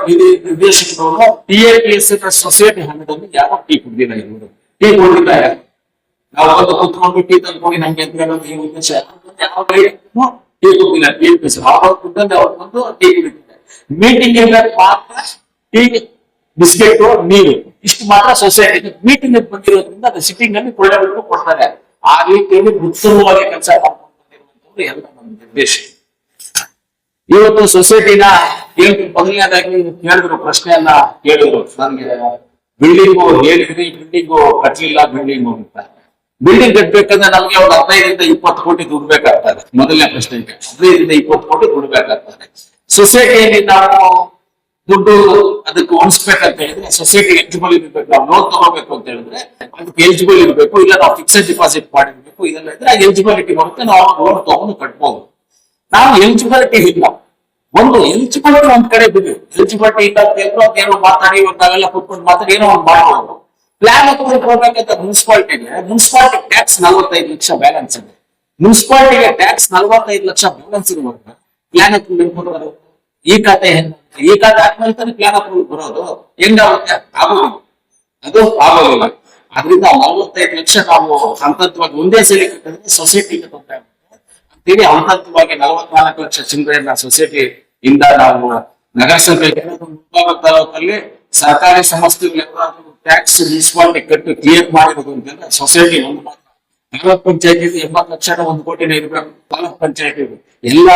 ನಿಧಿ ನಿರ್ದೇಶಕರು T A P S society ಹಣದಲ್ಲಿ ಯಾರೋ ಟೀ ಕುಡ್ದಿಲ್ಲ ಇವರು ಟೀ ಕುಡಿದಿದ್ದಾರೆ ನಾವು ಒಂದು ಕುತ್ಕೊಂಡು ಟೀ ತಂದ್ಕೊಂಡು ನಮ್ಗೆ ಅಂತ ಹೇಳೋದು ಈ ಉದ್ದೇಶ ಯಾವ ಬೈಕ್ನು ಟೀ ಕುಡ್ದಿಲ್ಲ ಟಿ ಎ ಪಿ ಎಸ್ ಅವ್ರ ಕುಡ್ದಂತೆ ಅವ್ರು ಬಂದು ಟೀ ಕುಡಿತಾರೆ ಮೀಟಿಂಗ್ ಮಾತ್ರ ಟೀ ಬಿಸ್ಕೆಟ್ ನೀರು ಇಷ್ಟು ಮಾತ್ರ ಸೊಸೈಟಿ ಮೀಟಿಂಗ್ ಬಂದಿರೋದ್ರಿಂದ ಅದು ಸಿಟ್ಟಿಂಗ್ ಅಲ್ಲಿ ಕೊಳ್ಳಬೇಕು ಕೊಡ್ತಾರೆ ಆ ರೀತಿಯಲ್ಲಿ ಉತ್ತಮವಾಗಿ ಕೆಲಸ ಮಾಡ್ಕೊಂಡು ಬಂದಿರುವಂತದ್ದು ಎಲ್ಲ ನಮ್ಮ ಉದ್ದೇಶ ಇವತ್ತು ಸೊಸೈಟಿನ ಏನು ಮೊದಲನೇದಾಗಿ ಕೇಳಿದ್ರು, ಪ್ರಶ್ನೆಯನ್ನ ಕೇಳಿದ್ರು. ನನಗೆ ಬಿಲ್ಡಿಂಗು ಹೇಳಿದ್ರಿ ಬಿಲ್ಡಿಂಗು ಕಟ್ಟಲಿಲ್ಲ ಬಿಲ್ಡಿಂಗು ಅಂತ. ಬಿಲ್ಡಿಂಗ್ ಕಟ್ಬೇಕಂದ್ರೆ ನಮ್ಗೆ ಒಂದು ಹದಿನೈದರಿಂದ ಇಪ್ಪತ್ತು ಕೋಟಿ ದುಡ್ಡು ಬೇಕಾಗ್ತದೆ. ಮೊದಲನೇ ಪ್ರಶ್ನೆಗೆ ಹದಿನೈದರಿಂದ ಇಪ್ಪತ್ತು ಕೋಟಿ ದುಡ್ಡು ಬೇಕಾಗ್ತದೆ. ಸೊಸೈಟಿಯಲ್ಲಿ ನಾವು ದುಡ್ಡು ಅದಕ್ಕೆ ಉಣಿಸ್ಬೇಕಂತ ಹೇಳಿದ್ರೆ ಸೊಸೈಟಿ ಎಲಿಜಿಬಲ್ ಇರ್ಬೇಕು. ನಾವು ಲೋನ್ ತಗೋಬೇಕು ಅಂತ ಹೇಳಿದ್ರೆ, ಅದಕ್ಕೆ ಎಲಿಜಿಬಲ್ ಇರಬೇಕು. ಇಲ್ಲ ನಾವು ಫಿಕ್ಸೆಡ್ ಡಿಪಾಸಿಟ್ ಮಾಡಿರ್ಬೇಕು. ಇದೆಲ್ಲ ಇದ್ರೆ ಎಲಿಜಿಬಿಲಿಟಿ ಬರುತ್ತೆ. ನಾವು ಲೋನ್ ತಗೊಂಡು ಕಟ್ಬೋದು. ನಾವು ಎಲಿಜಿಬಿಲಿಟಿ ಇಲ್ಲ. ಒಂದು ಎಲಿಜಿಬಿಲಿಟಿ ಒಂದ್ ಕಡೆ ಬಿಡಿ. ಎಲಿಜಿಬಿಲಿಟಿ ಇಲ್ಲ ಅಂತ ಏನೋ ಮಾತಾಡಿ ಇವತ್ತಾಗೆಲ್ಲ ಕುತ್ಕೊಂಡು ಮಾತಾಡಿ, ಏನೋ ಒಂದು ಮಾಡ್ಬೋದು. ಪ್ಲಾನ್ ಹಾಕೊಂಡು ಹೋಗ್ಬೇಕಂತ ಮುನ್ಸಿಪಾಲಿಟಿಗೆ, ಮುನ್ಸಿಪಾಲಿಟಿ ಟ್ಯಾಕ್ಸ್ ನಲವತ್ತೈದು ಲಕ್ಷ ಬ್ಯಾಲೆನ್ಸ್ ಇದೆ. ಮುನ್ಸಿಪಾಲಿಟಿಗೆ ಟ್ಯಾಕ್ಸ್ ನಲವತ್ತೈದು ಲಕ್ಷ ಬ್ಯಾಲೆನ್ಸ್ ಇರುವಾಗ ಪ್ಲಾನ್ ಹಾಕೊಂಡು ಬರೋದು? ಈ ಖಾತೆ ಈ ಖಾತೆ ಆದ್ಮೇಲೆ ತಾನೇ ಪ್ಲಾನ್ ಹಾಕೊಂಡು ಬರೋದು. ಹೆಂಗಾಗುತ್ತೆ? ಆಗೋದಿಲ್ಲ ಅದು ಆಗೋದಿಲ್ಲ. ಅದರಿಂದ ನಲವತ್ತೈದು ಲಕ್ಷ ನಾವು ಹಂತವಾಗಿ ಒಂದೇ ಸಲ ಕಟ್ಟಿದ್ರೆ ಸೊಸೈಟಿಗೆ ತೊಂದರೆ ಅಂತೇಳಿ ಹಂತವಾಗಿ ನಲವತ್ನಾಲ್ಕು ಲಕ್ಷ ಚಿಲ್ಲರೆಯನ್ನ ಸೊಸೈಟಿ ಇಂದ ನಾವು ನಗರಸಭೆ ತಾಲೂಕಲ್ಲಿ ಸರ್ಕಾರಿ ಸಂಸ್ಥೆಗಳು ಟ್ಯಾಕ್ಸ್ ಮುನ್ಸಿಪಾಲಿಟಿ ಕಟ್ಟಿ ಕ್ಲಿಯರ್ ಮಾಡಿರೋದು ಅಂತಂದ್ರೆ ಸೊಸೈಟಿ ಒಂದು ಮಾತ್ರ. ತಾಲೂಕ್ ಪಂಚಾಯತಿ ಎಂಬತ್ತು ಲಕ್ಷ ಒಂದು ಕೋಟಿ ಇರಬೇಕು ತಾಲೂಕ್ ಪಂಚಾಯತಿ ಎಲ್ಲ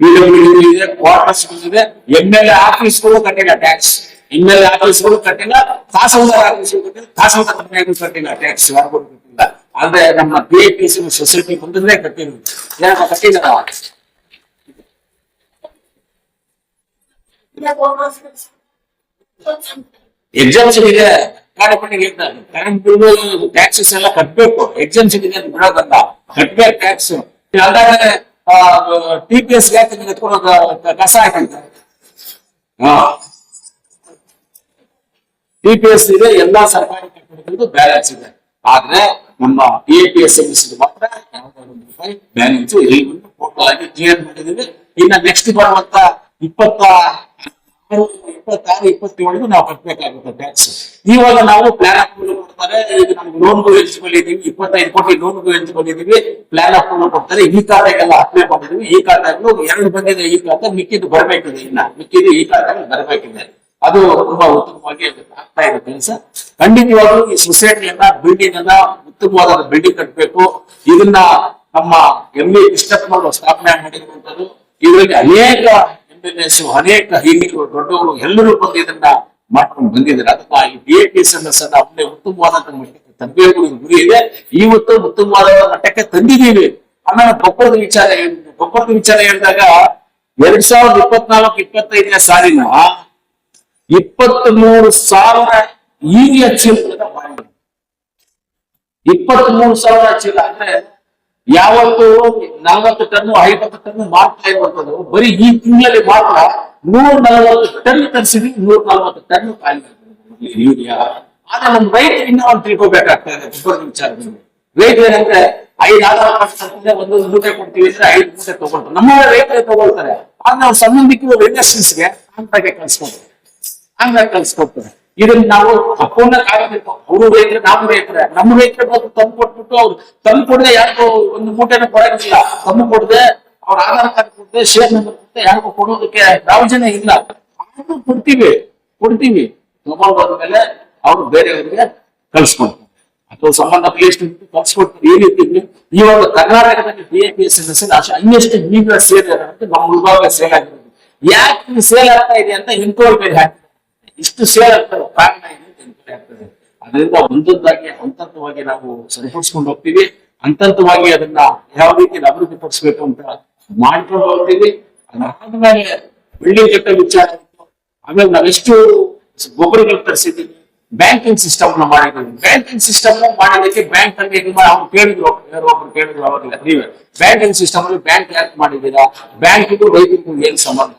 ಪಿಡಬ್ಲ್ಯೂ ಇದೆ ಕ್ವಾರ್ಟರ್ಸ್ ಇದೆ ಎಂ ಎಲ್ ಎ ಆಫೀಸ್ಗಳು ಕಟ್ಟಿಲ್ಲ ಟ್ಯಾಕ್ಸ್ ಎಂ ಎಲ್ ಎ ಆಫೀಸ್ಗಳು ಕಟ್ಟಿಲ್ಲ ತಹಸೀಲ್ದಾರ್ ಆಫೀಸ್ಗಳು ಕಟ್ಟಿಲ್ಲ ತಹಸೀಲ್ದಾರ್ ಕಟ್ಟಿಲ್ಲ ಟ್ಯಾಕ್ಸ್ ಯಾರು ಕಟ್ಟಿಲ್ಲ. ಆದ್ರೆ ನಮ್ಮ P A P C society ಬಂದ್ರೆ ಕಟ್ಟಿರೋದು. ಯಾಕೆ ಎಕ್ಸಾಮ್ಷನ್ ಇದೆ ಕರೆಂಟ್ ಬಿಲ್ ಟ್ಯಾಕ್ಸಸ್ ಎಲ್ಲ ಕಟ್ಬೇಕು. ಎಕ್ಸಾಮ್ಷನ್ ಇದೆ ಅಂತ ಬಿಡೋದಲ್ಲ ಕಟ್ಬೇಕು ಟ್ಯಾಕ್ಸ್ ಅದಾದ್ರೆ ಟಿ ಪಿ ಎಸ್ ಯಾಕೆ ಎತ್ಕೊಳ್ಳೋದು ಕಸ ಹಾಕಂತಾರೆ ಟಿ ಪಿ ಎಸ್ ಇದೆ ಎಲ್ಲಾ ಸರ್ಕಾರಿ ಕಟ್ಟಡಗಳದ್ದು ಬ್ಯಾಲೆನ್ಸ್ ಇದೆ. ಆದ್ರೆ ನಮ್ಮ ಎ ಪಿ ಎಸ್ ಎಂ ಮಾತ್ರ ಒಂದು ರೂಪಾಯಿ ಬ್ಯಾಲೆನ್ಸ್ ಎಲ್ಲವನ್ನು ಟೋಟಲ್ ಆಗಿ ಕ್ಲಿಯರ್ ಮಾಡಿದೀವಿ ಇನ್ನ ನೆಕ್ಸ್ಟ್ ಬರುವಂತ ಇಪ್ಪತ್ತ ಇಪ್ಪತ್ತಾರು ಇಪ್ಪತ್ತೇಳು ನಾವು ಕಟ್ಟಬೇಕಾಗುತ್ತೆ ಇವಾಗ ನಾವು ಪ್ಲಾನ್ ಅಪ್ರೂವಲ್ ಕೊಡ್ತಾರೆ ಈಗ ನಮ್ಗೆ ಲೋನ್ಗೂ ಇದೀವಿ ಇಪ್ಪತ್ತೈದು ಕೋಟಿ ಲೋನ್ಗೂ ಇದೀವಿ ಪ್ಲಾನ್ ಅಪ್ರೂವಲ್ ಕೊಡ್ತಾರೆ ಈ ಖಾತೆಗೆಲ್ಲ ಅಪ್ಲೈ ಮಾಡಿದೀವಿ ಈ ಖಾತೆಗಳು ಎರಡು ಬಂದಿದೆ. ಈ ಖಾತೆ ಮಿಕ್ಕಿದ್ದು ಬರಬೇಕಿದೆ ಇನ್ನ ಮಿಕ್ಕಿದ್ದು ಈ ಖಾತೆಗೆ ಬರಬೇಕಿದೆ. ಅದು ತುಂಬಾ ಉತ್ತಮವಾಗಿ ಆಗ್ತಾ ಇದೆ ಕೆಲಸ. ಖಂಡಿತವಾಗ್ಲೂ ಈ ಸೊಸೈಟಿಯನ್ನ ಬಿಲ್ಡಿಂಗ್ ಅನ್ನ ಉತ್ತಮವಾದ ಬಿಲ್ಡಿಂಗ್ ಕಟ್ಟಬೇಕು ಇದನ್ನ ನಮ್ಮ ಎಂ ಎ ಕೃಷ್ಣಪ್ಪನವರು ಸ್ಥಾಪನೆ ಮಾಡಿರುವಂತದ್ದು ಇದರಲ್ಲಿ ಅನೇಕ ಎಸ್ ಅನೇಕ ಹಿರಿಯರು, ದೊಡ್ಡವರು ಎಲ್ಲರೂ ಬಂದು ಇದನ್ನ ಮಾಡ್ಕೊಂಡು ಬಂದಿದ್ದಾರೆ. ಅದನ್ನ ಈ ಬಿ ಎ ಪಿ ಎಸ್ ಅನ್ನ ಅವನೇ ಉತ್ತಮವಾದಂತ ಮಟ್ಟಕ್ಕೆ ತರಬೇಕು ಗುರಿ ಇದೆ. ಇವತ್ತು ಉತ್ತಮವಾದ ಮಟ್ಟಕ್ಕೆ ತಂದಿದ್ದೀವಿ. ಆಮೇಲೆ ಗೊಬ್ಬರದ ವಿಚಾರ ಗೊಬ್ಬರದ ವಿಚಾರ ಹೇಳಿದಾಗ ಎರಡ್ ಸಾವಿರದ ಇಪ್ಪತ್ನಾಲ್ಕು, ಇಪ್ಪತ್ತೈದನೇ ಸಾಲಿನ ಇಪ್ಪತ್ತ್ ಮೂರು ಸಾವಿರ ಯೂರಿಯಾ ಚೀಲಗಳನ್ನ ಮಾಡಿದ್ರು ಇಪ್ಪತ್ತ್ ಮೂರು ಸಾವಿರ ಚೀಲ ಅಂದ್ರೆ ಯಾವತ್ತು ನಲವತ್ತು ಟನ್ ಐವತ್ತು ಟನ್ ಮಾಡ್ತಾ ಇರುವಂತದ್ದು ಬರೀ ಈ ತಿಂಗಳಲ್ಲಿ ಮಾತ್ರ ನೂರ ನಲವತ್ತು ಟನ್ ತರಿಸಿದ್ವಿ ನೂರ ನಲವತ್ತು ಟನ್ ಖಾಲಿ ಯೂರಿಯಾ ಆದ್ರೆ ನಮ್ ರೈತ ಇನ್ನೂ ಒಂದು ತಿಳ್ಕೊಬೇಕಾಗ್ತದೆ. ವಿಚಾರ ರೈತ ಏನಂದ್ರೆ, ಐದು ಆಧಾರ ಕಾರ್ಡ್ ಒಂದು ಮೂಟೆ ಕೊಡ್ತೀವಿ ಅಂದ್ರೆ ಐದು ಮೂಟೆ ತಗೊಳ್ತಾರೆ. ನಮ್ಮ ರೈತರೇ ತಗೊಳ್ತಾರೆ. ಆದ್ರೆ ನಾವು ಸಂಬಂಧಿಕರು ಗೆ ಅಂತ ಕಳ್ಸ್ಕೊಡ್ತಾರೆ. ಹಂಗಾಗಿ ಕಳ್ಸ್ಕೊಡ್ತಾರೆ. ಇದನ್ನ ನಾವು ಅಪೂರ್ಣ ಕಾಯಬೇಕು ಅವರು ರೈತರು, ನಾವು ರೈತರ. ನಮ್ಮ ರೈತರ ಬಂದು ತಂದು ಕೊಟ್ಬಿಟ್ಟು ಅವ್ರು ತಂದು ಕೊಡದೆ ಯಾರಿಗೂ ಒಂದು ಮೂಟೆನ ಕೊಡಂಗಿಲ್ಲ. ತಂದು ಕೊಡದೆ ಅವ್ರ ಆಧಾರ್ ಕಾರ್ಡ್ ಕೊಡದೆ, ಶೇರ್ ನಂಬರ್ ಕೊಡದೆ, ಯಾರಿಗೂ ಕೊಡೋದಕ್ಕೆ ಪ್ರಯೋಜನ ಇಲ್ಲ. ಕೊಡ್ತೀವಿ ಕೊಡ್ತೀವಿ. ತಗೊಂಡ್ ಮೇಲೆ ಅವ್ರು ಬೇರೆಯವ್ರಿಗೆ ಕಳ್ಸ್ಕೊಡ್ತಾರೆ. ಅಥವಾ ಸಂಬಂಧ ಪ್ಲೇಸ್ ಕಳ್ಸ್ಕೊಡ್ತಾರೆ. ಈ ರೀತಿ ಇವಾಗ ಕರ್ನಾಟಕದಲ್ಲಿ B A P S S highest ಈಗ ಸೇಲ್ ನಮ್ಮ ವಿಭಾಗ ಸೇಲ್ ಆಗಿರೋದು ಯಾಕೆ ಸೇಲ್ ಆಗ್ತಾ ಇದೆ ಅಂತ ಇನ್ಕ್ವೈರಿ ಹಾಕ್ತಾರೆ. ಇಷ್ಟು ಸೇಲ್ ಆಗ್ತದೆ ಕಾರಣ ಇದೆ ಅಂತ ಆಗ್ತದೆ ಅದರಿಂದ ಒಂದೊಂದಾಗಿ ಹಂತವಾಗಿ ನಾವು ಸರಿಪಡಿಸ್ಕೊಂಡು ಹೋಗ್ತೀವಿ. ಹಂತವಾಗಿ ಅದನ್ನ ಯಾವ ರೀತಿ ಅಭಿವೃದ್ಧಿ ಪಡಿಸ್ಬೇಕು ಅಂತ ಮಾಡ್ಕೊಂಡು ಹೋಗ್ತೀವಿ. ಅದಾದ್ಮೇಲೆ ಬಿಲ್ಡಿಂಗ್ ಕಟ್ಟೋ ವಿಚಾರ ಆಮೇಲೆ ನಾವೆಷ್ಟು ಗೊಬ್ಬರಗಳು ತರಿಸಿದ್ದೀವಿ. ಬ್ಯಾಂಕಿಂಗ್ ಸಿಸ್ಟಮ್ನ ಮಾಡಿದ್ದೀವಿ. ಬ್ಯಾಂಕಿಂಗ್ ಸಿಸ್ಟಮ್ ಮಾಡೋದಕ್ಕೆ ಬ್ಯಾಂಕ್ ಅಲ್ಲಿ ಅವ್ರು ಕೇಳಿದ್ರು, ಯಾರೋ ಒಬ್ರು ಕೇಳಿದ್ರು ಅವಾಗಲ್ಲ ನೀವೇ. ಬ್ಯಾಂಕಿಂಗ್ ಸಿಸ್ಟಮ್ ಅಲ್ಲಿ ಬ್ಯಾಂಕ್ ಯಾಕೆ ಮಾಡಿದ್ದೀರಾ? ಬ್ಯಾಂಕಿಗೂ ರೈತರಿಗೂ ಏನ್ ಸಂಬಂಧ?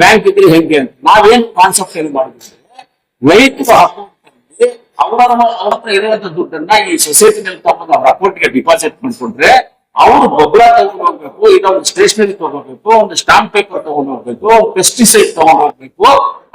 ಬ್ಯಾಂಕ್ ಇದ್ರೆ ಹೆಂಗೆ ಅಂತ. ನಾವೇನ್ ಕಾನ್ಸೆಪ್ಟ್ ಏನು ಮಾಡಿದ್ವಿ ಅಕೌಂಟ್ ಅವರ ಅವ್ರ ಹತ್ರ ಇರುವಂತ ದುಡ್ಡನ್ನ ಈ ಸೊಸೈಟಿನಲ್ಲಿ ತಗೊಂಡು ಅವ್ರ ಅಕೌಂಟ್ಗೆ ಡಿಪಾಸಿಟ್ ಮಾಡ್ಕೊಂಡ್ರೆ ಅವರು ಗೊಬ್ಬರ ತಗೊಂಡು ಹೋಗ್ಬೇಕು ಇಲ್ಲ ಒಂದು ಸ್ಟೇಷನರಿ ತಗೋಬೇಕು ಒಂದು ಸ್ಟಾಂಪ್ ಪೇಪರ್ ತಗೊಂಡು ಹೋಗ್ಬೇಕು ಪೆಸ್ಟಿಸೈಡ್ ತಗೊಂಡು ಹೋಗ್ಬೇಕು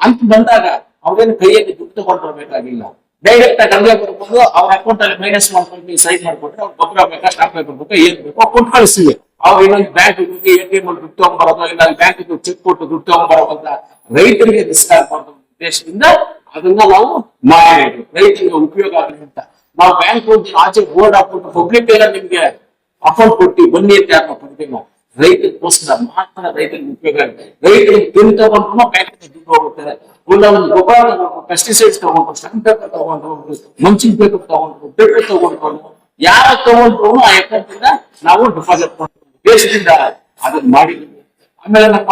ಅಂತ ಬಂದಾಗ ಅವ್ರೇನು ಕೈಯಲ್ಲಿ ದುಡ್ಡು ತಗೊಂಡು ಬರ್ಬೇಕಾಗಿಲ್ಲ ಡೈರೆಕ್ಟ್ ಆಗಿ ಬರ್ಬೋದು ಅವ್ರ ಅಕೌಂಟ್ ಅಲ್ಲಿ ಮೈನಸ್ ಮಾಡ್ಕೊಂಡು ಸೈನ್ ಮಾಡ್ಕೊಂಡ್ರೆ ಅವ್ರು ಗೊಬ್ಬರ ಬೇಕಾ ಸ್ಟಾಂಪ್ ಪೇಪರ್ ಬೇಕಾ ಏನ್ ಬೇಕೋ ಅಕೌಂಟ್ ಕಳಿಸ್ತೀವಿ ಅವ್ರು ಇನ್ನೊಂದು ಬ್ಯಾಂಕ್ ಹೋಗಿ ಎ ಟಿ ಎಂ ಅಲ್ಲಿ ದುಡ್ಡು ತಗೊಂಡ್ಬರೋದು ಇಲ್ಲ ಬ್ಯಾಂಕ್ ಚೆಕ್ ಕೊಟ್ಟು ದುಡ್ಡು ತಗೊಂಡ್ಬರೋ ಅಂತ ರೈತರಿಗೆ ರಿಸ್ಕ್ ಆಗ್ಬಾರ್ದು ಉದ್ದೇಶದಿಂದ ಅದನ್ನ ನಾವು ಮಾಡಬೇಕು ರೈತರಿಗೆ ಉಪಯೋಗ ಆಗಲಿ ಅಂತ ನಾವು ಬ್ಯಾಂಕ್ ಆಚೆ ಬೋರ್ಡ್ ಹಾಕ್ಬಿಟ್ಟು ಪಬ್ಲಿಕ್ ಎಲ್ಲ ನಿಮ್ಗೆ ಅಕೌಂಟ್ ಕೊಟ್ಟು ಬನ್ನಿ ಅಂತ ಯಾರು ಕೊಡ್ತೀವಿ ರೈತರಿಗೋಸ್ಕರ ಮಾತ್ರ ರೈತರಿಗೆ ಉಪಯೋಗ ಆಗುತ್ತೆ ರೈತರಿಗೆ ತಿಂದು ತಗೊಂಡ್ರು ಬ್ಯಾಂಕ್ ದುಡ್ಡು ಹೋಗುತ್ತಾರೆ ಇಲ್ಲ ಒಂದು ಗೊಬ್ಬರ ಪೆಸ್ಟಿಸೈಡ್ಸ್ ತಗೊಂಡು ಸ್ಟಂಪ್ ಪೇಪರ್ ತಗೊಂಡು ಮಂಚಿನ ಪೇಪರ್ ತಗೊಂಡು ಪೇಪರ್ ತಗೊಂಡು ಯಾರ ತಗೊಂಡ್ರು ಆ ಅಕೌಂಟ್ ನಾವು ಡಿಪಾಸಿಟ್ ಮಾಡ್ತೀವಿ ದೇಶದಿಂದ ಅದನ್ನ ಮಾಡಿದ್ವಿ ಆಮೇಲೆ ನಮ್ಮ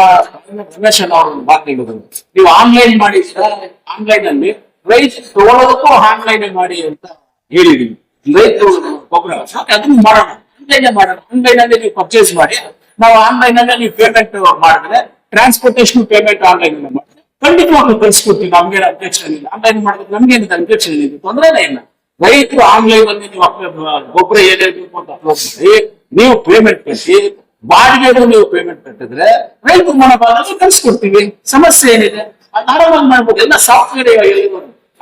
ರಮೇಶ್ ಅವರು ಮಾತು ನೀಡಿದ್ರು ನೀವು ಆನ್ಲೈನ್ ಮಾಡಿದ್ರೆ ಆನ್ಲೈನ್ ಅಲ್ಲಿ ರೈತ ತಗೊಳ್ಳೋದಕ್ಕೂ ಆನ್ಲೈನ್ ಮಾಡಿ ಅಂತ ಹೇಳಿದೀವಿ. ರೈತರು ಗೊಬ್ಬರ. ಅದನ್ನ ಮಾಡೋಣ. ಆನ್ಲೈನ್ ಮಾಡೋಣ. ಆನ್ಲೈನ್ ಅಲ್ಲಿ ನೀವು ಪರ್ಚೇಸ್ ಮಾಡಿ, ನಾವು ಆನ್ಲೈನ್ ಅಲ್ಲಿ ನೀವು ಪೇಮೆಂಟ್ ಮಾಡಿದ್ರೆ ಟ್ರಾನ್ಸ್ಪೋರ್ಟೇಷನ್ ಪೇಮೆಂಟ್ ಆನ್ಲೈನ್ ಮಾಡಿದ್ರೆ ಖಂಡಿತವಾಗ್ಲೂ ಕಳಿಸ್ಕೊಡ್ತೀವಿ. ನಮ್ಗೆ ಅಬ್ಜೆಕ್ಷನ್ ಆನ್ಲೈನ್ ಮಾಡಿದ್ರೆ ನಮ್ಗೇನು ಅಬ್ಜೆಕ್ಷನ್ ಇಲ್ಲ. ತೊಂದರೆನೇ ಇಲ್ಲ. ರೈತರು ಆನ್ಲೈನ್ ಅಲ್ಲಿ ನೀವು ಗೊಬ್ಬರ ಏನೇ ಬೇಕು ಅಂತ ಅಪ್ಲೋಡ್ ಮಾಡಿ, ನೀವು ಪೇಮೆಂಟ್ ಕಟ್ಟಿ ಬಾಡಿಗೆಗೂ ನೀವು ಪೇಮೆಂಟ್ ಕಟ್ಟಿದ್ರೆ ರೈತರು ಮನೋಭಾವದಲ್ಲಿ ಕಳಿಸ್ಕೊಡ್ತೀವಿ. ಸಮಸ್ಯೆ ಏನಿದೆ? ಆರಾಮಾಗಿ ಮಾಡ್ಬೋದು. ಎಲ್ಲ ಸಾಫ್ಟ್ವೇರ್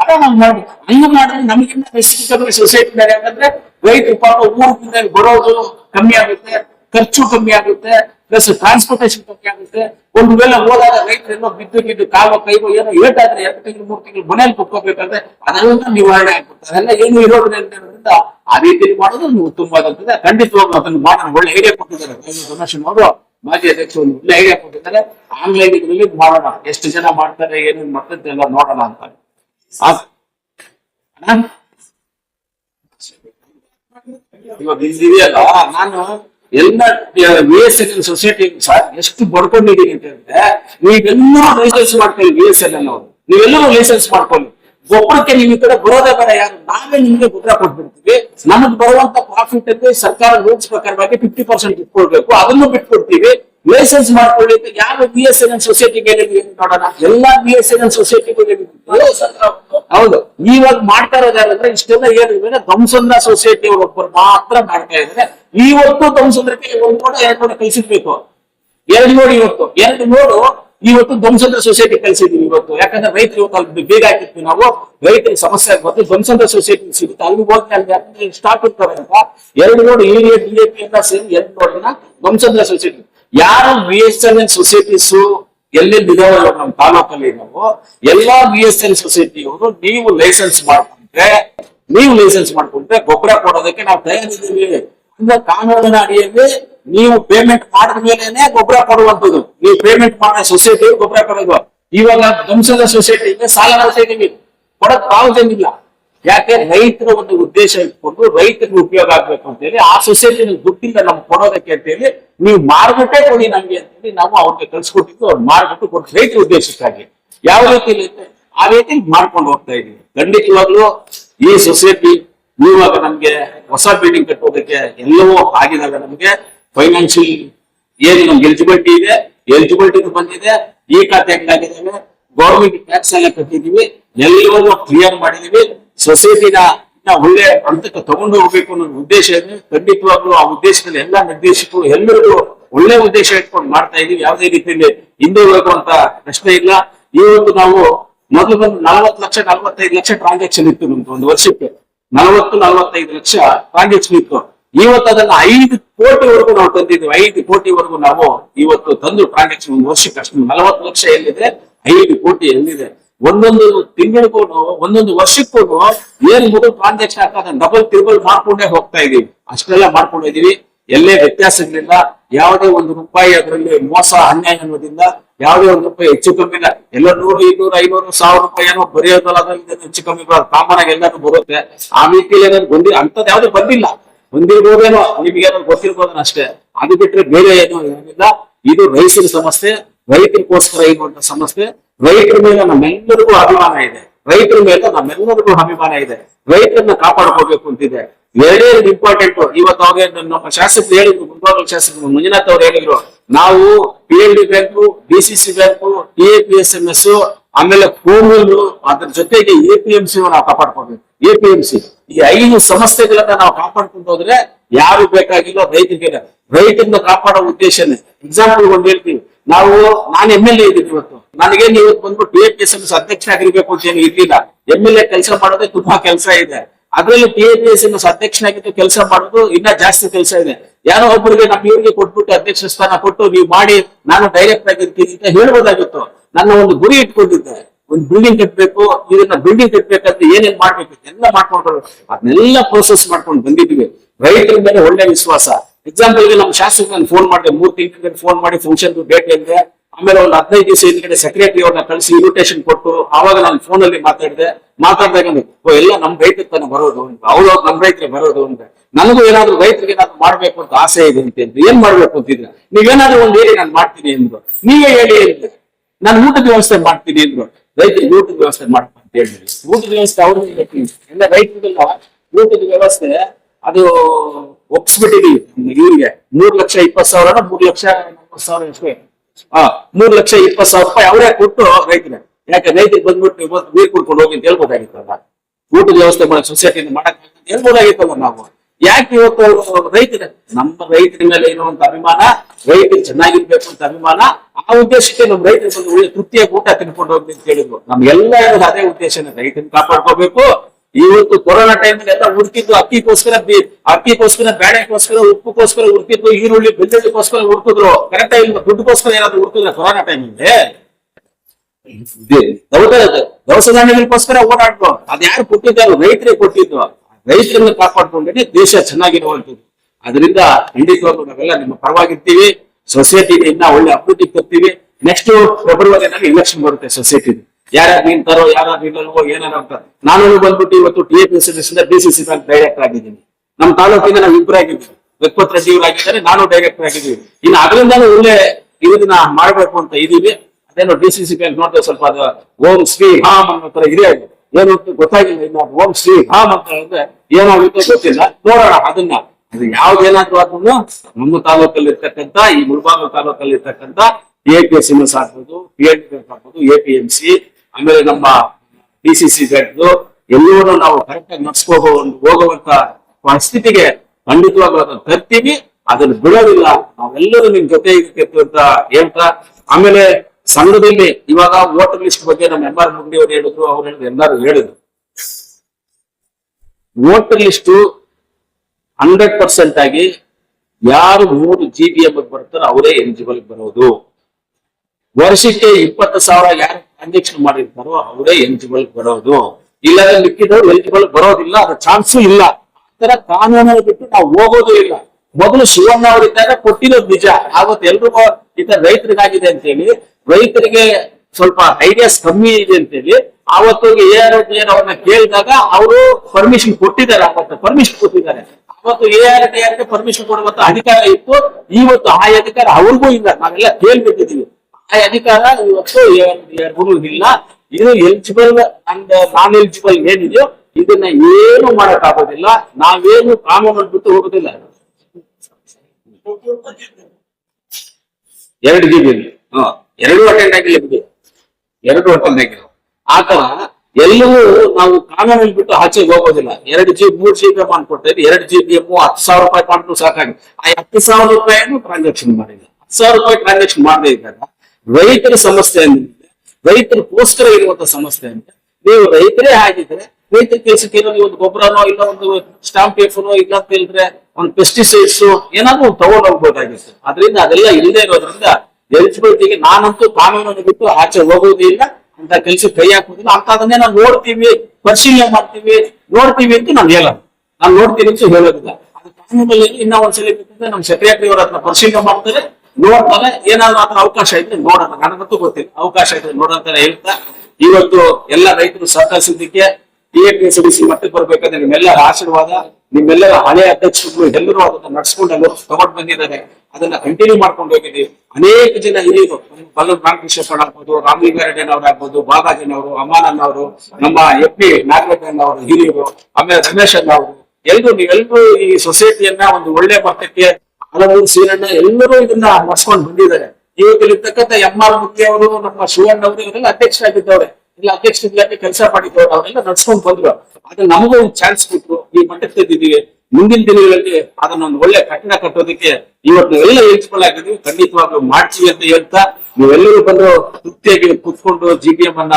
ಆರಾಮಾಗಿ ಮಾಡ್ಬೋದು. ಹಂಗ ಮಾಡಿದ್ರೆ ನಮಗಿಂತ ಕಮ್ಮಿ ಸೊಸೈಟಿ ಮೇಲೆ ಯಾಕಂದ್ರೆ ರೈತರು ಪಾಪ ಊರಿಂದ ಬರೋದು ಕಮ್ಮಿ ಆಗುತ್ತೆ, ಖರ್ಚು ಕಮ್ಮಿ ಆಗುತ್ತೆ ಪ್ಲಸ್ ಟ್ರಾನ್ಸ್ಪೋರ್ಟೇಷನ್ ಕಮ್ಮಿ ಆಗುತ್ತೆ. ಒಂದು ವೇಳೆ ಹೋದಾಗ ರೈತರೆಲ್ಲೋ ಬಿದ್ದು ಬಿದ್ದು ಕಾವ ಕೈಗೋ ಏನೋ ಏಟಾದ್ರೆ ಎರಡು ತಿಂಗಳು, ಮೂರು ತಿಂಗಳು ಮನೇಲಿ ಕುತ್ಕೋಬೇಕಾದ್ರೆ ಅದೆಲ್ಲ ನಿವಾರಣೆ ಆಗುತ್ತೆ ಅದೆಲ್ಲ ಏನು ಇರೋದ್ರಿಂದ ಆ ರೀತಿ ಮಾಡೋದು ಆಗ್ತದೆ ಖಂಡಿತವಾಗ್ಲೂ ಅದನ್ನು ಮಾಡೋಣ. ಒಳ್ಳೆ ಐಡಿಯಾ ಕೊಟ್ಟಿದ್ದಾರೆ. ಡೊನೇಷನ್ ಅವರು ಮಾಜಿ ಅಧ್ಯಕ್ಷ ಒಂದು ಒಳ್ಳೆ ಐಡಿಯಾ ಕೊಟ್ಟಿದ್ದಾರೆ. ಆನ್ಲೈನ್ ಇದರಲ್ಲಿ ಮಾಡೋಣ. ಎಷ್ಟು ಜನ ಮಾಡ್ತಾರೆ, ಏನು ಮಾಡ್ತಾರೆ ಎಲ್ಲ ನೋಡೋಣ ಅಂತ? ಇವಾಗ ನಾನು ಎಲ್ಲ V S L society sir ಎಷ್ಟು ಬಡ್ಕೊಂಡಿದ್ದೀನಿ ಅಂತ ಹೇಳಿದ್ರೆ ನೀವೆಲ್ಲ ಲೈಸೆನ್ಸ್ ಮಾಡ್ಕೊಳ್ಳಿ ವಿ ಎಸ್ ಎಲ್ ಅವರು. ನೀವೆಲ್ಲರೂ ಲೈಸೆನ್ಸ್ ಮಾಡ್ಕೊಳ್ಳಿ. ಗೊಬ್ಬರಕ್ಕೆ ನೀವು ಈ ಕಡೆ ಬರೋದೇ ಬೇಡ ಯಾರು. ನಾವೇ ನಿಮ್ಗೆ ಗೊಬ್ಬರ ಕೊಟ್ಬಿಡ್ತೀವಿ. ನಮಗ್ ಬರುವಂತ ಪ್ರಾಫಿಟ್ ಅಲ್ಲಿ ಸರ್ಕಾರ ರೂಲ್ಸ್ ಪ್ರಕಾರವಾಗಿ ಫಿಫ್ಟಿ ಪರ್ಸೆಂಟ್ ಇಟ್ಕೊಳ್ಬೇಕು. ಅದನ್ನು ಬಿಟ್ಕೊಡ್ತೀವಿ. ಲೈಸೆನ್ಸ್ ಮಾಡ್ಕೊಳ್ಳಿ ಅಂತ ಯಾವ ಬಿ ಎಸ್ ಎನ್ ಎಲ್ ಸೊಸೈಟಿಗೆ ನೋಡೋಣ ಎಲ್ಲಾ ಬಿ ಎಸ್ ಎನ್ ಎಲ್ ಸೊಸೈಟಿಗೆ ಹೌದು. ಇವಾಗ ಮಾಡ್ತಾ ಇರೋದಾದ್ರೆ ಇಷ್ಟೆಲ್ಲ ಏನು ಧ್ವಂಸಂದ್ರ ಸೊಸೈಟಿ ಒಬ್ಬರು ಮಾತ್ರ ಮಾಡ್ತಾ ಇದ್ರೆ. ಇವತ್ತು ಧ್ವಂಸಂದ್ರಕ್ಕೆ ಒಂದು ನೋಡ ಎರಡು ನೋಡ ಕಳಿಸಿರ್ಬೇಕು. ಎರಡು ನೋಡಿ ಇವತ್ತು. ಎರಡು ನೋಡು ಇವತ್ತು ಧ್ವಂಸಂದ್ರ ಸೊಸೈಟಿ ಕಲಿಸಿದೀವಿ ಇವತ್ತು. ಯಾಕಂದ್ರೆ ರೈತರು ಇವತ್ತು ಅಲ್ಲಿ ಬೇಗ ಹಾಕಿರ್ತೀವಿ ನಾವು. ರೈತರಿಗೆ ಸಮಸ್ಯೆ ಆಗ್ಬಾರ್ದು. ಧ್ವಂಸಂದ್ರ ಸೊಸೈಟಿ ಸಿಗುತ್ತೆ. ಅಲ್ಲಿ ಹೋಗಿ ಅಲ್ಲಿ ಸ್ಟಾಕ್ ಇರ್ತಾರೆ ಅಂತ. ಎರಡು ನೋಡಿ ಏರಿಯಾ ಬಿಜೆಪಿ ಎಲ್ಲ ಸೇರಿ ಎರಡು ನೋಡಿನ ಧ್ವಂಸಂದ್ರ ಸೊಸೈಟಿ ಯಾರು B S N L societies ಎಲ್ಲೆಲ್ಲಿ ನಮ್ಮ ತಾಲೂಕಲ್ಲಿ ನಾವು, ಎಲ್ಲಾ ಬಿ ಎಸ್ ಎನ್ ಸೊಸೈಟಿಯವರು ನೀವು ಲೈಸೆನ್ಸ್ ಮಾಡ್ಕೊಂಡ್ರೆ, ನೀವು ಲೈಸೆನ್ಸ್ ಮಾಡ್ಕೊಂಡ್ರೆ ಗೊಬ್ಬರ ಕೊಡೋದಕ್ಕೆ ನಾವು ತಯಾರಿದ್ದೀವಿ. ಅಂದ್ರೆ ಕಾನೂನಿನ ಅಡಿಯಲ್ಲಿ ನೀವು ಪೇಮೆಂಟ್ ಮಾಡಿದ ಮೇಲೆನೆ ಗೊಬ್ಬರ ಕೊಡುವಂತದ್ದು ನೀವು ಪೇಮೆಂಟ್ ಮಾಡೋ ಸೊಸೈಟಿ ಗೊಬ್ಬರ ಕೊಡೋದು. ಇವಾಗ ಧ್ವಂಸದ ಸೊಸೈಟಿಗೆ ಸಾಲ ಮಾಡ್ತಾ ಇದೀವಿ ಕೊಡಕ್ ಪಾವತಿಲ್ಲ ಯಾಕೆ? ರೈತರ ಒಂದು ಉದ್ದೇಶ ಇಟ್ಕೊಂಡು ರೈತರಿಗೆ ಉಪಯೋಗ ಆಗ್ಬೇಕು ಅಂತ ಹೇಳಿ ಆ ಸೊಸೈಟಿ ದುಡ್ಡಿಂದ ನಮ್ಗೆ ಕೊಡೋದಕ್ಕೆ ಅಂತ ಹೇಳಿ ನೀವು ಮಾರ್ಬಿಟ್ಟೆ ಕೊಡಿ ನಮ್ಗೆ ಅಂತ ಹೇಳಿ ನಾವು ಅವ್ರಿಗೆ ಕಳ್ಸಿಕೊಟ್ಟಿದ್ದು, ಅವ್ರು ಮಾರ್ಬಿಟ್ಟು ಕೊಟ್ಟು ರೈತರ ಉದ್ದೇಶಕ್ಕಾಗಿ. ಯಾವ ರೀತಿ ಆ ರೀತಿ ಮಾಡ್ಕೊಂಡು ಹೋಗ್ತಾ ಇದೀವಿ ಖಂಡಿತವಾಗ್ಲೂ ಈ ಸೊಸೈಟಿ ಇವಾಗ ನಮ್ಗೆ ಹೊಸ ಬಿಲ್ಡಿಂಗ್ ಕಟ್ಟೋದಕ್ಕೆ ಎಲ್ಲವೂ ಆಗಿದಾಗ ನಮ್ಗೆ ಫೈನಾನ್ಷಿಯಲ್ ಏನು ನಮ್ಗೆ ಎಲಿಜಿಬಿಲಿಟಿ ಇದೆ ಎಲಿಜಿಬಿಲಿಟಿ ಬಂದಿದೆ. ಈ ಖಾತೆ ಹೆಂಗಾಗಿದ್ದಾವೆ ಗೌರ್ಮೆಂಟ್ ಟ್ಯಾಕ್ಸ್ ಎಲ್ಲ ಕಟ್ಟಿದೀವಿ. ಎಲ್ಲಿವರೆಗೂ ಕ್ಲಿಯರ್ ಮಾಡಿದೀವಿ. ಸೊಸೈಟಿನ ಒಳ್ಳೆ ಹಂತಕ್ಕೆ ತಗೊಂಡು ಹೋಗ್ಬೇಕು ಅನ್ನೋ ಉದ್ದೇಶ ಇದೆ. ಖಂಡಿತವಾಗ್ಲೂ ಆ ಉದ್ದೇಶದಲ್ಲಿ ಎಲ್ಲ ನಿರ್ದೇಶಕರು ಎಲ್ಲರಿಗೂ ಒಳ್ಳೆ ಉದ್ದೇಶ ಇಟ್ಕೊಂಡು ಮಾಡ್ತಾ ಇದೀವಿ. ಯಾವುದೇ ರೀತಿಯಲ್ಲಿ ಹಿಂದೆ ಹೋಗುವಂತ ಪ್ರಶ್ನೆ ಇಲ್ಲ. ಇವತ್ತು ನಾವು ಮೊದಲು ಬಂದು ನಲವತ್ತು ಲಕ್ಷ, ನಲವತ್ತೈದು ಲಕ್ಷ ಟ್ರಾನ್ಸಾಕ್ಷನ್ ಇತ್ತು ನಮ್ದು ಒಂದು ವರ್ಷಕ್ಕೆ. ನಲವತ್ತು, ನಲವತ್ತೈದು ಲಕ್ಷ ಟ್ರಾನ್ಸಾಕ್ಷನ್ ಇತ್ತು. ಇವತ್ತು ಅದನ್ನ ಐದು ಕೋಟಿವರೆಗೂ ನಾವು ತಂದಿದ್ವಿ ಐದು ಕೋಟಿವರೆಗೂ ನಾವು ಇವತ್ತು ತಂದು ಟ್ರಾನ್ಸಾಕ್ಷನ್ ಒಂದು ವರ್ಷಕ್ಕೆ ಅಷ್ಟು ನಲವತ್ತು ಲಕ್ಷ ಎಲ್ಲಿದೆ? ಐದು ಕೋಟಿ ಎಲ್ಲಿದೆ? ಒಂದೊಂದು ತಿಂಗಳಿಗೂ ಒಂದೊಂದು ವರ್ಷಕ್ಕೂ ಏನ್ ಮೊದಲು ಟ್ರಾನ್ಸಾಕ್ಷನ್ ಆಗ್ತದೆ ಡಬಲ್ ತ್ರಿಬಲ್ ಮಾಡ್ಕೊಂಡೇ ಹೋಗ್ತಾ ಇದೀವಿ. ಅಷ್ಟೆಲ್ಲ ಮಾಡ್ಕೊಂಡಿದೀವಿ ಎಲ್ಲೇ ವ್ಯತ್ಯಾಸಗಳಿಲ್ಲ. ಯಾವುದೇ ಒಂದು ರೂಪಾಯಿ ಅದರಲ್ಲಿ ಮೋಸ, ಅನ್ಯಾಯ ಅನ್ನೋದ್ರಿಂದ ಯಾವುದೇ ಒಂದು ರೂಪಾಯಿ ಹೆಚ್ಚು ಕಮ್ಮಿ ಇಲ್ಲ. ಎಲ್ಲ ನೂರು, ಇನ್ನೂರು, ಐನೂರು, ಸಾವಿರ ರೂಪಾಯಿ ಏನೋ ಬರೆಯೋದಲ್ಲ ಹೆಚ್ಚು ಕಮ್ಮಿ ಬರೋದು ಕಾಮನ್ ಆಗಿ ಎಲ್ಲರೂ ಬರುತ್ತೆ. ಆ ರೀತಿಯಲ್ಲಿ ಏನಾದ್ರು ಬಂದಿ ಅಂತದ್ ಯಾವ್ದು ಬಂದಿಲ್ಲ. ಬಂದಿರ್ಬೋದೇನೋ ಏನೋ ಗೊತ್ತಿರ್ಬೋದೇನೋ ಅಷ್ಟೇ. ಅದು ಬಿಟ್ರೆ ಬೇರೆ ಏನೋ ಏನಿಲ್ಲ. ಇದು ರೈತರ ಸಮಸ್ಯೆ, ರೈತರಿಗೋಸ್ಕರ ಇರುವಂತ ಸಮಸ್ಯೆ. ರೈತರ ಮೇಲೆ ನಮ್ಮೆಲ್ಲರಿಗೂ ಅಭಿಮಾನ ಇದೆ. ರೈತರ ಮೇಲೆ ನಮ್ಮೆಲ್ಲರಿಗೂ ಅಭಿಮಾನ ಇದೆ. ರೈತರನ್ನ ಕಾಪಾಡ್ಕೋಬೇಕು ಅಂತಿದೆ. ಎರಡೇ ಇಂಪಾರ್ಟೆಂಟ್ ಇವತ್ತು ಅವ್ರಿಗೆ ನಮ್ಮ ಶಾಸಕರು ಹೇಳಿದ್ರು ಗುಲ್ಬರ್ಗ ಶಾಸಕರು, ಮಂಜುನಾಥ್ ಅವ್ರು ಹೇಳಿದ್ರು, ನಾವು P L D bank D C C bank T A P S M S ಆಮೇಲೆ ಕೋಮೂಲ್ ಅದ್ರ ಜೊತೆಗೆ ಎ ಪಿ ಎಂ ಸಿ ನಾವು ಕಾಪಾಡ್ಕೋಬೇಕು ಎ ಪಿ ಎಂ ಸಿ. ಈ ಐದು ಸಂಸ್ಥೆಗಳನ್ನ ನಾವು ಕಾಪಾಡ್ಕೊಂಡು ಹೋದ್ರೆ ಯಾರು ಬೇಕಾಗಿಲ್ಲ ರೈತರಿಗೆ ರೈತರಿಂದ ಕಾಪಾಡೋ ಉದ್ದೇಶನೇ. ಎಕ್ಸಾಂಪಲ್ ಒಂದು ಹೇಳ್ತೀವಿ ನಾವು, ನಾನು ಎಂ ಎಲ್ ಎ ಇದ್ದೀನಿ ಇವತ್ತು. ನನಗೆ ನೀವು ಬಂದ್ಬಿಟ್ಟು ಟಿ ಎ ಪಿ ಎಸ್ ಅಧ್ಯಕ್ಷ ಆಗಿರ್ಬೇಕು ಅಂತ ಏನು ಇರ್ಲಿಲ್ಲ. ಎಂ ಎಲ್ ಎ ಕೆಲಸ ಮಾಡೋದೆ ತುಂಬಾ ಕೆಲಸ ಇದೆ. ಅದ್ರಲ್ಲಿ ಟಿ ಎ ಪಿ ಎಸ್ ಅಧ್ಯಕ್ಷನಾಗಿದ್ದು ಕೆಲಸ ಮಾಡೋದು ಇನ್ನ ಜಾಸ್ತಿ ಕೆಲಸ ಇದೆ. ಯಾರೋ ಒಬ್ಬರಿಗೆ ನಮ್ಮ ಇವ್ರಿಗೆ ಕೊಟ್ಬಿಟ್ಟು ಅಧ್ಯಕ್ಷ ಸ್ಥಾನ ಕೊಟ್ಟು ನೀವು ಮಾಡಿ, ನಾನು ಡೈರೆಕ್ಟ್ ಆಗಿರ್ತೀನಿ ಅಂತ ಹೇಳ್ಬೋದಾಗಿತ್ತು. ನನ್ನ ಒಂದು ಗುರಿ ಇಟ್ಕೊಂಡಿದ್ದೆ. ಒಂದು ಬಿಲ್ಡಿಂಗ್ ಕಟ್ಟಬೇಕು ಇದನ್ನ ಬಿಲ್ಡಿಂಗ್ ಕಟ್ಟಬೇಕಂತ ಏನೇನ್ ಮಾಡ್ಬೇಕು ಎಲ್ಲ ಮಾಡ್ಕೊಂಡು ಅದನ್ನೆಲ್ಲ ಪ್ರೋಸೆಸ್ ಮಾಡ್ಕೊಂಡು ಬಂದಿದ್ವಿ ರೈತರ ಮೇಲೆ ಒಳ್ಳೆ ವಿಶ್ವಾಸ. ಎಕ್ಸಾಂಪಲ್ಗೆ ನಮ್ಮ ಶಾಸಕ ಫೋನ್ ಮಾಡಿದೆ ಮೂರ್ ತಿಂಗಳ ಫೋನ್ ಮಾಡಿ ಫಂಕ್ಷನ್ ಭೇಟಿ ಅಂದೆ. ಆಮೇಲೆ ಒಂದು ಹದಿನೈದು ದಿವಸ ಹಿಂದ್ಗಡೆ ಸೆಕ್ರೆಟರಿ ಅವ್ರನ್ನ ಕಳಿಸಿ ಇನ್ವಿಟೇಷನ್ ಕೊಟ್ಟು ಆವಾಗ ನಾನು ಫೋನ್ ಅಲ್ಲಿ ಮಾತಾಡಿದೆ. ಮಾತಾಡಿದಾಗ ಓ, ಎಲ್ಲ ನಮ್ ರೈತರ ತಾನೆ ಬರೋದು ಅಂತ. ಅವ್ರು ನಮ್ ರೈತರಿಗೆ ಬರೋದು ಅಂತ. ನನಗೂ ಏನಾದ್ರು ರೈತರಿಗೆ ಏನಾದ್ರು ಮಾಡ್ಬೇಕು ಅಂತ ಆಸೆ ಇದೆ ಅಂತ ಹೇಳಿದ್ರು. ಏನ್ ಮಾಡ್ಬೇಕು ಅಂತಿದ್ರೆ ನೀವೇನಾದ್ರೂ ಒಂದ್ ಹೇಳಿ, ನಾನು ಮಾಡ್ತೀನಿ ಅಂದ್ರು. ನೀವೇ ಹೇಳಿ ಅಂತ. ನಾನು ಊಟದ ವ್ಯವಸ್ಥೆ ಮಾಡ್ತೀನಿ ಅಂದ್ರು. ರೈತರಿಗೆ ಊಟದ ವ್ಯವಸ್ಥೆ ಮಾಡ್ಬೇಕು ಅಂತ ಹೇಳಿದ್ರು. ಊಟದ ವ್ಯವಸ್ಥೆ ಅವ್ರು ಎಲ್ಲ ರೈತರಿಗೆಲ್ಲ ಊಟದ ವ್ಯವಸ್ಥೆ ಅದು ಒಪ್ಸ್ಬಿಟ್ಟಿದೀವಿ ಇವ್ರಿಗೆ. ಮೂರ್ ಲಕ್ಷ ಇಪ್ಪತ್ ಸಾವಿರ ಮೂರ್ ಲಕ್ಷ ಇಪ್ಪತ್ ಸಾವಿರ ಎಷ್ಟೇ ಆ ಮೂರ್ ಲಕ್ಷ ಇಪ್ಪತ್ ಸಾವಿರ ರೂಪಾಯಿ ಅವರೇ ಕೊಟ್ಟು ರೈತರಿಗೆ ಯಾಕೆ ರೈತರಿಗೆ ಬಂದ್ಬಿಟ್ಟು ಇವತ್ತು ನೀರ್ ಕುಡ್ಕೊಂಡು ಹೋಗಿ ಅಂತ ಹೇಳ್ಬೋದಾಗಿತ್ತಲ್ಲ? ಊಟದ ವ್ಯವಸ್ಥೆ ಮಾಡಕ್ ಸೊಸೈಟಿಯಿಂದ ಮಾಡಕ್ ಹೇಳ್ಬೋದಾಗಿತ್ತಲ್ಲ ನಾವು? ಯಾಕೆ ಇವತ್ತು ರೈತರ ನಮ್ಮ ರೈತರ ಮೇಲೆ ಇರುವಂತ ಅಭಿಮಾನ ರೈತರು ಚೆನ್ನಾಗಿರ್ಬೇಕು ಅಂತ ಅಭಿಮಾನ ಆ ಉದ್ದೇಶಕ್ಕೆ ನಮ್ಮ ರೈತರು ಒಂದು ಒಳ್ಳೆ ತೃಪ್ತಿಯ ಊಟ ತಿನ್ಕೊಂಡು ಹೋಗ್ಲಿ ಅಂತ ಹೇಳಿದ್ರು. ನಮ್ಗೆಲ್ಲ ಇರೋದು ಅದೇ ಉದ್ದೇಶನೇ ರೈತನ ಕಾಪಾಡ್ಕೋಬೇಕು. ಇವತ್ತು ಕೊರೋನಾ ಟೈಮಲ್ಲಿ ಎಲ್ಲ ಹುಡುಕಿದ್ದು ಅಕ್ಕಿಗೋಸ್ಕರ ಅಕ್ಕಿಗೋಸ್ಕರ ಬೇಳೆಗೋಸ್ಕರ ಉಪ್ಪುಗೋಸ್ಕರ ಹುಡುಕಿದ್ದು ಈರುಳ್ಳಿ ಬೆಳ್ಳುಳ್ಳಿಗೋಸ್ಕರ ಹುಡುಕಿದ್ರು. ಕರೆಕ್ಟ್ ಇಲ್ಲ ದುಡ್ಡುಗೋಸ್ಕರ ಏನಾದ್ರು ಹುಡುಕಿದ್ರೆ ಕೊರೋನಾ ಟೈಮಲ್ಲಿ ದವಸ ಧಾನ್ಯಗಳಿಗೋಸ್ಕರ ಓಡಾಡ್ರು ಅದ್ ಯಾರು ಕೊಟ್ಟಿದ್ದಾರೋ ರೈತರಿಗೆ ಕೊಟ್ಟಿದ್ದು ರೈತರನ್ನ ಕಾಪಾಡ್ಕೊಂಡ್ರೆ ದೇಶ ಚೆನ್ನಾಗಿರುವಂತದ್ದು ಅದರಿಂದ ಖಂಡಿತವಾಗ್ಲೂ ನಾವೆಲ್ಲ ನಿಮ್ಮ ಪರವಾಗಿರ್ತೀವಿ. ಸೊಸೈಟಿನ ಒಳ್ಳೆ ಅಭಿವೃದ್ಧಿ ತರ್ತೀವಿ ನೆಕ್ಸ್ಟ್ ಫೆಬ್ರವರಿನಲ್ಲಿ ಎಲೆಕ್ಷನ್ ಬರುತ್ತೆ ಸೊಸೈಟಿ. ಯಾರ್ಯಾರು ನಿಂತಾರೋ ಯಾರು ನಿಲ್ಲಲ್ವೋ ಏನಾರ ಅಂತ. ನಾನು ಬಂದ್ಬಿಟ್ಟು ಇವತ್ತು ಟಿ ಎ ಇಂದ D C C bank director ಆಗಿದ್ದೀನಿ. ನಮ್ಮ ತಾಲೂಕಿನ ನಾವು ಇಬ್ಬರು ಆಗಿದ್ದೀವಿ. ವೆಕ್ಪತ್ ರೆಡ್ಡಿ ಅವರಾಗಿದ್ದಾರೆ ನಾನು ಡೈರೆಕ್ಟರ್ ಆಗಿದ್ದೀವಿ. ಇನ್ನು ಅದರಿಂದ ಒಳ್ಳೆ ಇದನ್ನ ಮಾಡಬೇಕು ಅಂತ ಇದೀವಿ. ಅದೇನೋ ಡಿ ಸಿ ಸಿ ಬ್ಯಾಂಕ್ ನೋಡಿದ್ರೆ ಸ್ವಲ್ಪ ಅದು ಓಂ ಶ್ರೀ ಹಾಮ್ ಅನ್ನೋ ತರ ಇದೆ. ಏನು ಅಂತ ಗೊತ್ತಾಗಿಲ್ಲ. ಇನ್ನು ಅದು ಓಂ ಶ್ರೀ ರಾಮ್ ಅಂತ ಹೇಳಿದ್ರೆ ಏನಾಗುತ್ತೋ ಗೊತ್ತಿಲ್ಲ. ನೋಡೋಣ ಅದನ್ನ. ಅದು ಯಾವ್ದೇನಾದ್ರೂ ಆದ್ರೂ ನಮ್ಮ ತಾಲೂಕಲ್ಲಿ ಇರ್ತಕ್ಕಂತ ಈ ಮುಳಬಾಗ ತಾಲೂಕಲ್ಲಿ ಇರ್ತಕ್ಕಂತ ಎ ಪಿ ಎಸ್ ಎಸ್ ಆಗ್ಬೋದು ಪಿ ಎಲ್ ಆಗ್ಬೋದು ಎ ಪಿ ಎಂ ಸಿ ಆಮೇಲೆ ನಮ್ಮ ಡಿ ಸಿ ಸಿ ಬ್ಯಾಂಕ್ ಎಲ್ಲವನ್ನೂ ನಾವು ಕರೆಕ್ಟ್ ಆಗಿ ನಡ್ಸ್ಕೋ ಹೋಗುವಂತ ಪರಿಸ್ಥಿತಿಗೆ ಖಂಡಿತವಾಗ್ಲೂ ಅದನ್ನ ತರ್ತೀವಿ. ಅದನ್ನ ಬಿಡೋದಿಲ್ಲ. ನಾವೆಲ್ಲರೂ ನಿಮ್ ಜೊತೆ ಇರ್ತೀವಿ ಅಂತ ಹೇಳ್ತಾ, ಆಮೇಲೆ ಸಂಘದಲ್ಲಿ ಇವಾಗ ವೋಟರ್ ಲಿಸ್ಟ್ ಬಗ್ಗೆ ನಮ್ಮ ಎಂ ಆರ್ ಮುಗ್ಡಿ ಅವ್ರು ಹೇಳಿದ್ರು ಅವ್ರು ಹೇಳಿದ್ರು, ಎಲ್ಲರೂ ಹೇಳಿದ್ರು. ವೋಟರ್ ಲಿಸ್ಟ್ ಹಂಡ್ರೆಡ್ ಪರ್ಸೆಂಟ್ ಆಗಿ ಯಾರು ಮೂರು ಜಿ ಬಿ ಬರ್ತಾರೋ ಅವರೇ ಎಲಿಜಿಬಲ್ ಬರೋದು. ವರ್ಷಕ್ಕೆ ಇಪ್ಪತ್ತು ಸಾವಿರ ಯಾರು ಟ್ರಾನ್ಸಾಕ್ಷನ್ ಮಾಡಿರ್ತಾರೋ ಅವರೇ ಎಲಿಜಿಬಲ್ ಬರೋದು. ಇಲ್ಲಾಂದ್ರೆ ಮಿಕ್ಕಿದವರು ಎಲಿಜಿಬಲ್ ಬರೋದಿಲ್ಲ ಅದ್ರ ಚಾನ್ಸು ಇಲ್ಲ. ಆತರ ಕಾನೂನು ಬಿಟ್ಟು ನಾವು ಹೋಗೋದು ಇಲ್ಲ. ಮೊದಲು ಶಿವಣ್ಣ ಅವರಿದ್ದಾಗ ಕೊಟ್ಟಿರೋದು ನಿಜ. ಆವತ್ತು ಎಲ್ರಿಗೂ ಈ ತರ ರೈತರಿಗಾಗಿದೆ ಅಂತೇಳಿ ರೈತರಿಗೆ ಸ್ವಲ್ಪ ಐಡಿಯಾಸ್ ಕಮ್ಮಿ ಇದೆ ಅಂತ ಹೇಳಿ ಆವತ್ತು ಎ ಆರ್ ಅವ್ರನ್ನ ಕೇಳಿದಾಗ ಅವರು ಪರ್ಮಿಷನ್ ಕೊಟ್ಟಿದ್ದಾರೆ ಅವತ್ತು ಪರ್ಮಿಷನ್ ಕೊಟ್ಟಿದ್ದಾರೆ ಅವತ್ತು A R T R permission ಕೊಡುವಂತ ಅಧಿಕಾರ ಇತ್ತು ಇವತ್ತು ಆ ಅಧಿಕಾರ ಅವ್ರಿಗೂ ಇಲ್ಲ ನಾವೆಲ್ಲ ಕೇಳ್ಬಿಟ್ಟಿದೀವಿ ಆ ಅಧಿಕಾರ ಇವತ್ತು ಎಆರ್ ಇಲ್ಲ ಇದು ಎಲಿಜಿಬಲ್ ಅಂಡ್ ನಾನ್ ಎಲಿಜಿಬಲ್ ಏನಿದೆಯೋ ಇದನ್ನ ಏನು ಮಾಡಕ್ ಆಗೋದಿಲ್ಲ ನಾವೇನು ಕಾನೂನು ಬಿಟ್ಟು ಹೋಗೋದಿಲ್ಲ ಎರಡು ಜಿ ಬಿ ಎರಡು ಅಟೆಂಡ್ ಆಗಿಲ್ಲ ಬಿಡಿ. ಎರಡು ಅಟೆಂಡ್ ಆಗಿಲ್ಲ ಆತರ ಎಲ್ಲವೂ ನಾವು ಕಾನೂನಲ್ಲಿ ಬಿಟ್ಟು ಆಚೆಗೆ ಹೋಗೋದಿಲ್ಲ. ಎರಡು ಜಿ ಮೂರು ಜಿ ಬಿ ಮಾಡ್ಕೊಟ್ಟಿದ್ರೆ ಎರಡು ಜಿ ಬಿ ಎಂ ಹತ್ತು ಸಾವಿರ ರೂಪಾಯಿ ಮಾಡಿದ್ರು ಸಾಕಾಗಿ ಆ ಹತ್ತು ಸಾವಿರ ರೂಪಾಯಿಯನ್ನು ಟ್ರಾನ್ಸಾಕ್ಷನ್ ಮಾಡಿಲ್ಲ. ಹತ್ತು ಸಾವಿರ ರೂಪಾಯಿ ಟ್ರಾನ್ಸಾಕ್ಷನ್ ಮಾಡದೇ ಇದ್ದಾಗ ರೈತರ ಸಮಸ್ಯೆ ರೈತರ ಪೋಸ್ಟರ್ ಇರುವಂತ ಸಮಸ್ಯೆ ಅಂತ ನೀವು ರೈತರೇ ಆಗಿದ್ರೆ ರೈತರ ಕೆಲಸಕ್ಕೆ ಏನೋ ಒಂದು ಗೊಬ್ಬರನೋ ಇಲ್ಲ ಒಂದು ಸ್ಟಾಂಪ್ ಪೇಪರ್ನೋ ಇಲ್ಲ ಅಂತ ಹೇಳಿದ್ರೆ ಒಂದು ಪೆಸ್ಟಿಸೈಡ್ಸ್ ಏನಾದ್ರು ತಗೊಂಡ್ ಹೋಗ್ಬೋದಾಗಿತ್ತು. ಅದರಿಂದ ಅದೆಲ್ಲ ಇಲ್ಲದೆ ಇರೋದ್ರಿಂದ ಎಲಿಜಿಬಿಲಿಟಿಗೆ ನಾನಂತೂ ಕಾನೂನನ್ನು ಬಿಟ್ಟು ಆಚೆ ಹೋಗೋದಿಲ್ಲ ಅಂತ ಕೆಲಸ ಕೈ ಹಾಕೋದಿಲ್ಲ ಅಂತದನ್ನೇ ನಾವು ನೋಡ್ತೀವಿ, ಪರಿಶೀಲನೆ ಮಾಡ್ತೀವಿ, ನೋಡ್ತೀವಿ ಅಂತ ನಾನು ಹೇಳಲ್ಲ. ನಾನು ನೋಡ್ತೀನಿ ಅಂತ ಹೇಳೋದಿಲ್ಲ. ಅದು ಕಾನೂನಲ್ಲಿ ಇನ್ನ ಒಂದ್ಸಲಿ ಬೇಕಂದ್ರೆ ನಮ್ಮ ಸೆಕ್ರೆಟರಿ ಅದನ್ನ ಪರಿಶೀಲನೆ ಮಾಡ್ತಾರೆ, ನೋಡ್ತಾರೆ. ಏನಾದ್ರು ಅದನ್ನ ಅವಕಾಶ ಇದ್ರೆ ನೋಡೋಣ ನನಗಂತೂ ಗೊತ್ತಿಲ್ಲ. ಅವಕಾಶ ಇದ್ರೆ ನೋಡೋಣ ಹೇಳ್ತಾ, ಇವತ್ತು ಎಲ್ಲ ರೈತರು ಸಹಕರಿಸಿದ್ದಕ್ಕೆ ಟಿಎಪಿಎಸ್ಡಿಸಿ ಮಟ್ಟಕ್ಕೆ ಬರ್ಬೇಕಾದ್ರೆ ನಿಮ್ಮೆಲ್ಲರ ಆಶೀರ್ವಾದ, ನಿಮ್ಮೆಲ್ಲರ ಹಳೆ ಅಧ್ಯಕ್ಷರು ಎಲ್ಲರೂ ಅದನ್ನ ನಡ್ಸ್ಕೊಂಡು ಎಲ್ಲರೂ ತಗೊಂಡು ಬಂದಿದ್ದಾರೆ. ಅದನ್ನ ಕಂಟಿನ್ಯೂ ಮಾಡ್ಕೊಂಡು ಹೋಗಿದ್ದೀವಿ. ಅನೇಕ ಜನ ಹಿರಿಯರು ಬಲ್ಲೂರ್ ನಾಗಕೃಷ್ಣ ಆಗ್ಬೋದು ರಾಮಲಿಂಗಾರೆಡ್ಡಿ ಆಗ್ಬೋದು ಬಾಲಾಜನ್ ಅವರು, ಅಮ್ಮಾನನ್ ಅವರು, ನಮ್ಮ ಎಫ್ಪಿ ಪಿ ನಾಗರಾಜನ್ ಅವರು, ಹಿರಿಯರು ಆಮೇಲೆ ರಮೇಶ್ ಅಣ್ಣ ಅವರು, ಎಲ್ರು ನೀವೆಲ್ಲರೂ ಈ ಸೊಸೈಟಿಯನ್ನ ಒಂದು ಒಳ್ಳೆ ಮಟ್ಟಕ್ಕೆ ಹಲವರು ಸೀನಣ್ಣ ಎಲ್ಲರೂ ಇದನ್ನ ನಡ್ಸ್ಕೊಂಡು ಬಂದಿದ್ದಾರೆ. ಇವತ್ತು ಇರ್ತಕ್ಕಂಥ ಎಂ ಆರ್ ಮುಖ್ಯ ಅವರು, ನಮ್ಮ ಶಿವಣ್ಣ ಅವರು, ಇವರೆಲ್ಲ ಅಧ್ಯಕ್ಷರಾಗಿದ್ದವ್ರೆ. ಇಲ್ಲ ಅಧ್ಯಕ್ಷ ಕೆಲಸ ಮಾಡಿದ್ರು ಅವರೆಲ್ಲ ನಡ್ಸ್ಕೊಂಡು ಬಂದ್ರು. ಅದು ನಮಗೂ ಒಂದು ಚಾನ್ಸ್ ಕೊಟ್ಟರು ಈ ಮಟ್ಟಕ್ಕೆ ತೆಗೆದಿದ್ದೀವಿ ಮುಂದಿನ ದಿನಗಳಲ್ಲಿ ಅದನ್ನ ಒಂದು ಒಳ್ಳೆ ಕಟ್ಟಡ ಕಟ್ಟೋದಕ್ಕೆ ಇವತ್ತು ಎಲ್ಲ ಎಲಿಜಿಬಲ್ ಆಗಿದ್ವಿ ಖಂಡಿತವಾಗ್ಲೂ ಮಾಡ್ತೀವಿ ಅಂತ ಹೇಳ್ತಾ ನೀವೆಲ್ಲರೂ ಬಂದು ತೃಪ್ತಿಯಾಗಿ ಕುತ್ಕೊಂಡು ಜಿ ಪಿ ಎಂ ಅನ್ನ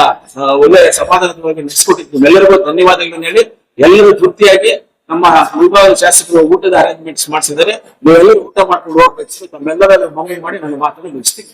ಒಳ್ಳೆ ಸಮಾಧಾನವಾಗಿ ನಡೆಸ್ಕೊಟ್ಟಿದ್ದು ನಿಮ್ಮೆಲ್ಲರಿಗೂ ಧನ್ಯವಾದಗಳನ್ನ ಹೇಳಿ. ಎಲ್ಲರೂ ತೃಪ್ತಿಯಾಗಿ ನಮ್ಮ ವಿಭಾಗದ ಶಾಸಕರು ಊಟದ ಅರೇಂಜ್ಮೆಂಟ್ಸ್ ಮಾಡಿಸಿದ್ದಾರೆ. ನೀವೆಲ್ಲರೂ ಊಟ ಮಾಡ್ಕೊಂಡು ಹೋಗ್ಬೇಕು. ತಮ್ಮೆಲ್ಲರಲ್ಲಿ ಮನವಿ ಮಾಡಿ ನನ್ನ ಮಾತನ್ನು ಮುಗಿಸ್ತೀನಿ.